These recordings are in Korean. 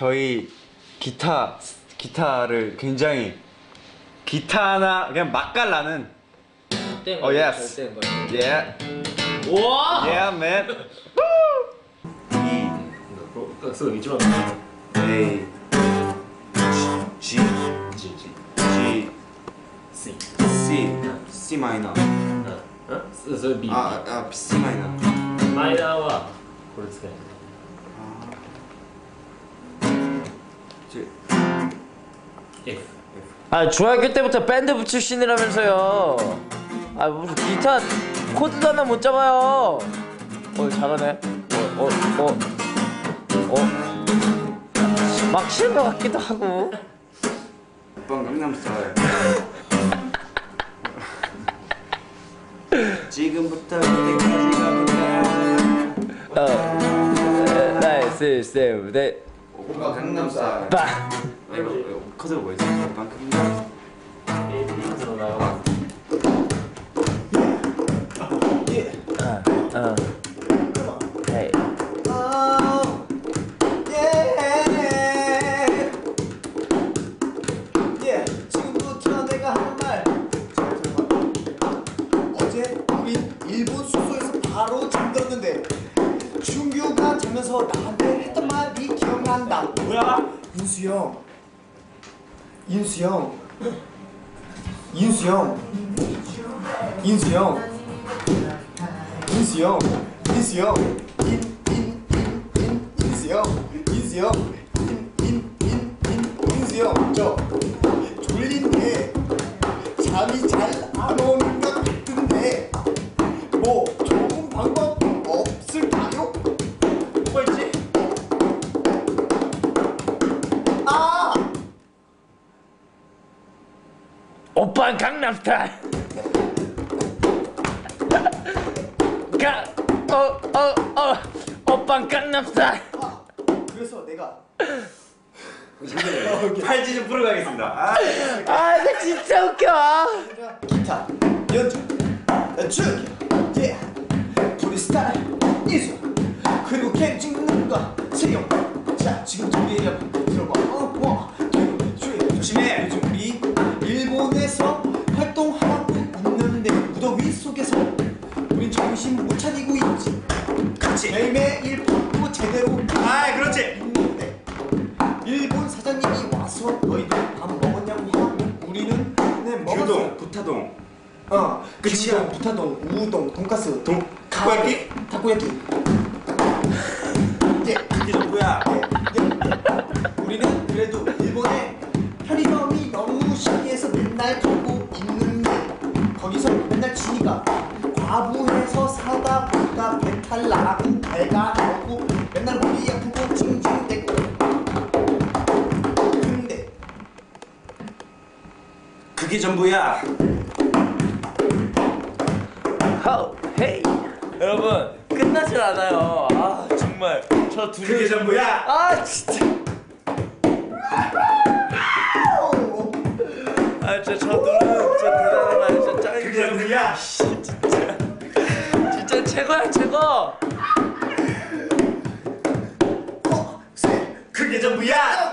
저희 기타 기타를 굉장히 기타 하나 그냥 맛깔나는 어 예스 yes. 예 우와 yeah man 이 이지만 A G G G G C C C 마이너 어? 어? B 아아 C 마이너 마이너와 골드 F 아 중학교 때부터 밴드 출신이라면서요. 아 무슨 기타 코드도 하나 못 잡아요. 어 잘하네. 어 어 어. 어. 어. 막 치는 것 같기도 하고. 오빠 강남스타일 지금부터 그때까지 가볼까 어. 둘, 셋, 넷. 오빠 강남스타일 빠. 아, 이거 코드가 뭐였지? 오 인수 형. 인수 형. 인수 형. 인수 형. 인수 형. 인, 인, 인, 인, 인수 형. 인수 형. 인, 인, 인, 인, 인수 형. 저 졸린데 잠이 잘 안 오는 강남 스타일. 가. 어 어 어. 오빠 강남 스타일. 아! 그래서 내가 팔찌 좀 풀어 가겠습니다 아, 아, 나 진짜 웃겨. 기타 연주 연주 제대로 아 그렇지 있는데 일본 사장님이 와서 너희들 밥 먹었냐고 하면 우리는 네 먹었어 규동 부타동 어, 끝이야. 규동, 부타동, 우동, 돈가스, 동- 타코야끼? 타코야끼. 예, 이게 전부야 예, 예, 예. 우리는 그래도 일본에 편의점이 너무 신기해서 맨날 가고 있는데 거기서 맨날 지니까 과부해서 사다 보니까 배탈 나고 배가 그게 전부야 호, 헤이. 여러분, 끝나질 않아요. 아, 정말. 저 둘이. 그게 전부야 아, 진짜. 아, 진짜 저 둘은 진짜 대단하다. 진짜 그게 짱이야. 전부야 진짜 최고야, 최고. 어, 세, 그게 전부야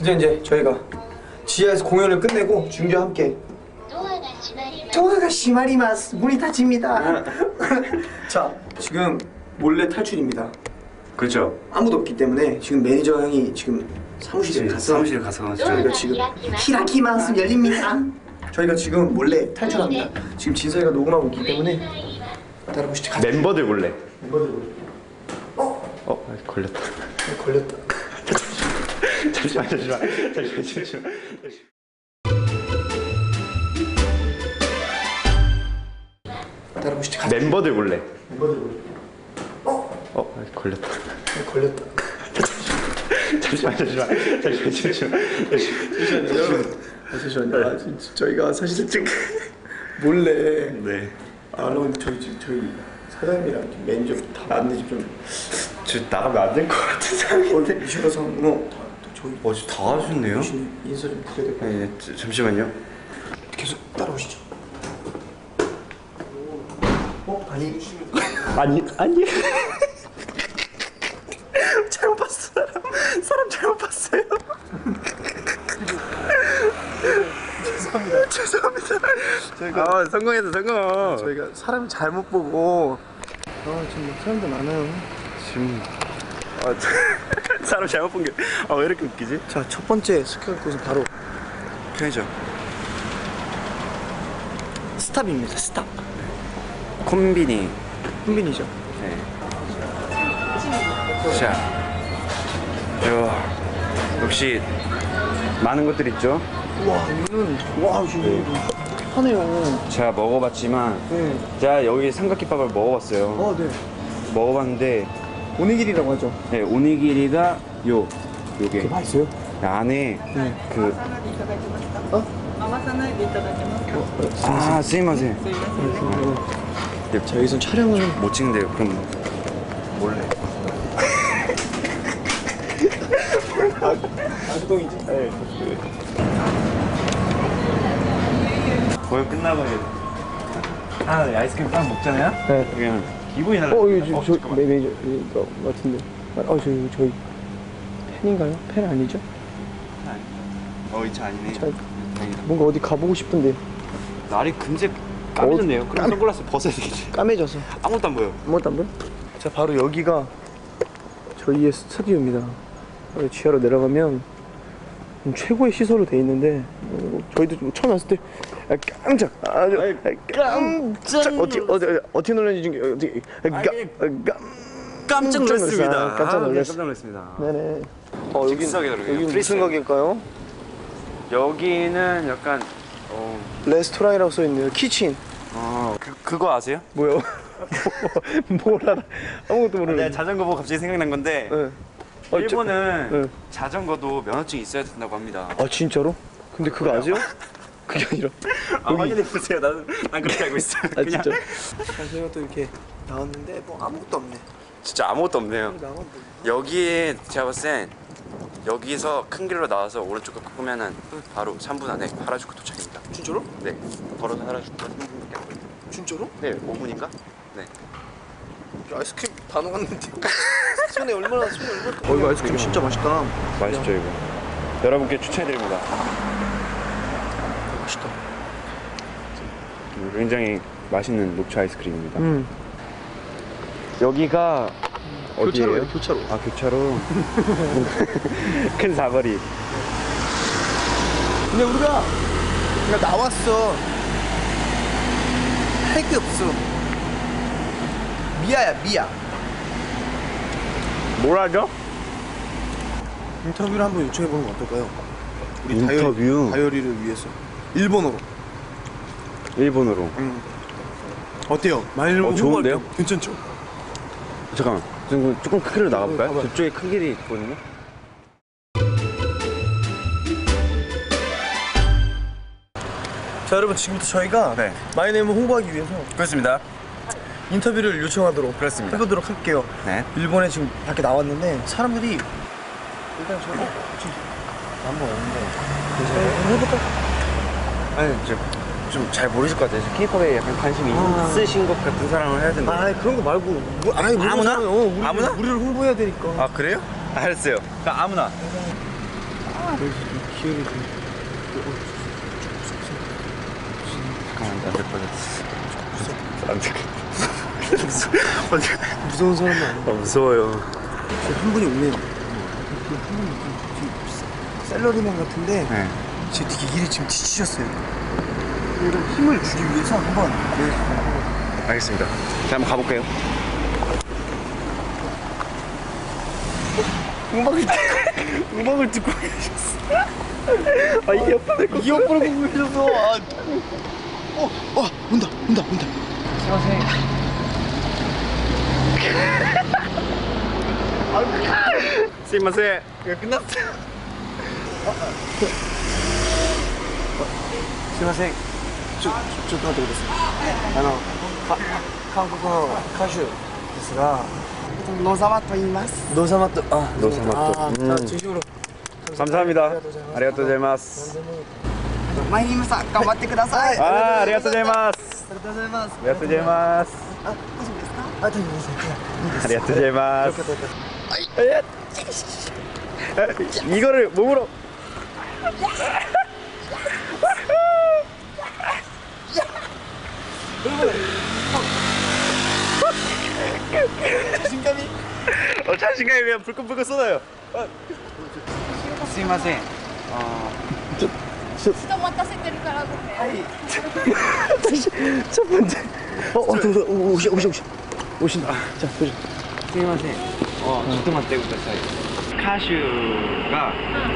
이제 이제 저희가 지하에서 공연을 끝내고 준규와 함께. 쪼아가 시마리마스. 문이 닫힙니다. 자 지금 몰래 탈출입니다. 그렇죠. 아무도 없기 때문에 지금 매니저 형이 지금 사무실에 가서 사무실에 가서 저희가 지금 히라키마스 열립니다. 저희가 지금 몰래 탈출합니다. 지금 진서이가 녹음하고 있기 때문에 멤버들 몰래. 멤버들 몰래. 어? 어? 걸렸다. 걸렸다. 잠시만 잠시만 잠시만 잠시만 따라오시죠. 가자. 멤버들 몰래 멤버들 몰래. 어? 어 걸렸다 걸렸다. 잠시만 잠시만 잠시만 잠시만 잠시만요, 여러분. 아, 잠시만요. 아, 지- 지- 저희가 사실 지금 몰래 네 아, 여러분 저희 지금 저희 사장님이랑 지금 매니저 다 왔는데 지금 저 나가면 안 될 것 같은 상황이 어제 미션에서 뭐 저희 어제 다 하셨네요? 인사 좀 드려야 될것 같아요. 네 저- 잠시만요. 계속 따라오시죠. 어? 아니. 아니 아니. 잘못 봤어 사람 사람 잘못 봤어요. 죄송합니다. 죄송합니다. 저희가 아 성공했어 성공. 저희가 사람을 잘못 보고. 아 지금 사람들 많아요. 지금. 아, 저- 사람 잘못 본 게 아 왜 이렇게 웃기지 자 첫 번째 스킬 곳은 바로 편의점 스탑입니다 스탑 콤비니 훈빈이죠 네. 자, 요 역시 많은 것들 있죠. 와 이거는 와 지금 하네요 제가 먹어봤지만, 네. 제가 여기 삼각김밥을 먹어봤어요. 아 네 먹어봤는데, 오니길이라고 하죠 네, 오니기리가 요, 요게 맛있어요? 안에 네. 그, 아, 쓰이마세. 자 여기서 촬영을 못 찍는데요. 그럼 몰래. 악동이지 네. 거의 끝나고 아, 네, 아이스크림 빵 먹잖아요. 네. 그냥 기분이 달라. 어 이거 저, 저 매니저 이거 같은데 아, 어 저기 저희 팬인가요? 팬 아니죠? 어, 이 차 아니네. 차- 다행이다. 뭔가 어디 가보고 싶은데 날이 금세 까매졌네요. 그럼 깜- 선글라스 벗어야 되겠지. 까매져서 아무것도 안 보여. 아무것도 안 보여? 자 바로 여기가 저희의 스튜디오입니다 여기 지하로 내려가면 음, 최고의 시설로 돼 있는데 어, 저희도 좀 처음 왔을 때 아, 깜짝 아주 아, 깜짝 어떻게 어떻게 어떻게 놀랐는지 좀 어떻게 아, 깜- 깜- 깜짝 놀랐습니다. 아, 깜짝 아, 네. 깜짝 놀랐습니다. 네네 어 여기. 여기 무슨. 가게일까요? 여기는 약간 어, 레스토랑이라고 써 있네요 키친 어 그, 그거 아세요? 뭐요? 뭘 알아 아무것도 모르는 내가 자전거 보고 갑자기 생각난 건데 네. 어, 저- 일본은 네. 자전거도 면허증이 있어야 된다고 합니다. 아 진짜로? 근데 그거 아세요? 그게 아니라 아, 확인해 보세요. 나는 난 그렇게 알고 있어요. 아 그냥 진짜 저희가 또 이렇게 나왔는데 뭐 아무것도 없네 진짜 아무것도 없네요. 여기에 제가 봤을 땐 여기서 큰 길로 나와서 오른쪽으로 꺾으면은 바로 3분 안에 하라주쿠 도착입니다. 진짜로? 네. 걸어서 하라주쿠가 3분밖에 안 걸려요. 진짜로? 네, 5분인가? 네. 아이스크림 다 녹았는데 손에 얼마나 손에 얼마나 어 이거 아이스크림 진짜 맛있다 맛있죠 이거. 여러분께 추천해드립니다. 굉장히 맛있는 녹차 아이스크림입니다. 음 여기가 어디예요? 교차로예요, 교차로. 아 교차로. 큰 사거리. 근데 우리가 우리가 나왔어 할 게 없어 미아야 미아 뭐라죠? 인터뷰를 한번 요청해 보는 건 어떨까요? 우리 인터뷰? 다이어리, 다이어리를 위해서 일본어로 일본어로. 어때요? 많이 어, 좋은데요? 괜찮죠? 잠깐만. 조금, 조금 큰 길로 나가볼까요? 봐봐요. 저쪽에 큰 길이 있거든요. 자 여러분 지금부터 저희가 네. 마이네임을 홍보하기 위해서 그렇습니다. 인터뷰를 요청하도록 그렇습니다. 해보도록 할게요 네. 일본에 지금 밖에 나왔는데 사람들이 일단 저 어? 지금 한번 오는데 네, 해볼까? 아니, 좀 잘 모르실 것 같아요. 케이팝에 약간 관심이 아. 있으신 것 같은 사람을 해야 된다. 아 그런 거 말고 뭐, 아니 아무나? 사람이, 어, 우리, 아무나? 우리를 홍보해야 되니까 아, 그래요? 알았어요. 그러니까 아무나. 좀 잠깐만, 안될 뻔했어. 안될 뻔했어. 무서운 사람은 아니야 아, 무서워요. 한 분이 오면 한 분이 셀러리맨 같은데 네. 지금 되게 일이 지금 지치셨어요 이런 힘을 주기 위해서 한번 네. 알겠습니다. 자, 한번 가볼게요. 음악을 듣고 음악을 듣고 계셨어 아 이게 옆에 내거 이어폰을 보고 계셔서 아. 어, 어 온다 온다 온다 스이마세. 야 끝났어すいません ちょちょっと待ってくださいあのか韓国の歌手ですが野沢と言います野沢とあ野沢とあうんじゃあ진심으로 감사합니다. 아리가토자이마스. マイリムさん頑張ってください 아, 아리가토자이마스. ありがとうございます 아리가토자이마스. あ大丈夫ですか 아, 좀 보세요. 아리가토 제마스. 이거를 몸으로. 자신감이 어, 자신감이 그냥 불끈불끈 쏟아요. すいません人待たせてるからごめん。 첫 번째. 어, 어, 어, 어, 오시, 오시, 오시. 오신다. 자, 보자. すいませんあちょっと待ってください歌手が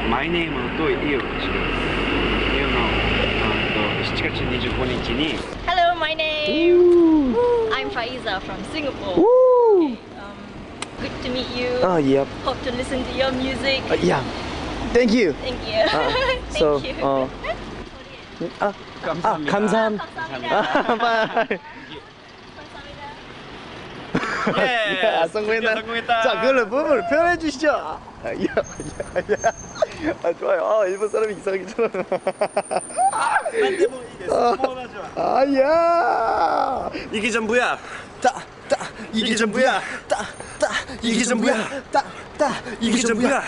マイネームといいよ違ういうのあと7月25日に Hello, my name. I'm Faiza from Singapore. To meet you. 아, 예. Hope to listen to your music. 아, 야. Thank you. Thank you. Thank so, you. 어. 아, 아, 감사함. 아, 바이. 예, 아, 성공했나? 성공했다. 자, 그걸로 몸을 표현해 주시죠. 아, 야, 야, 야. 아, 좋아요. 아, 일본 사람이 이상하게 잖아 아, 야. 이게 전부야 따, 따, 이게 전부야. 따, 따, 이게 전부야. 따, 따, 이게 전부야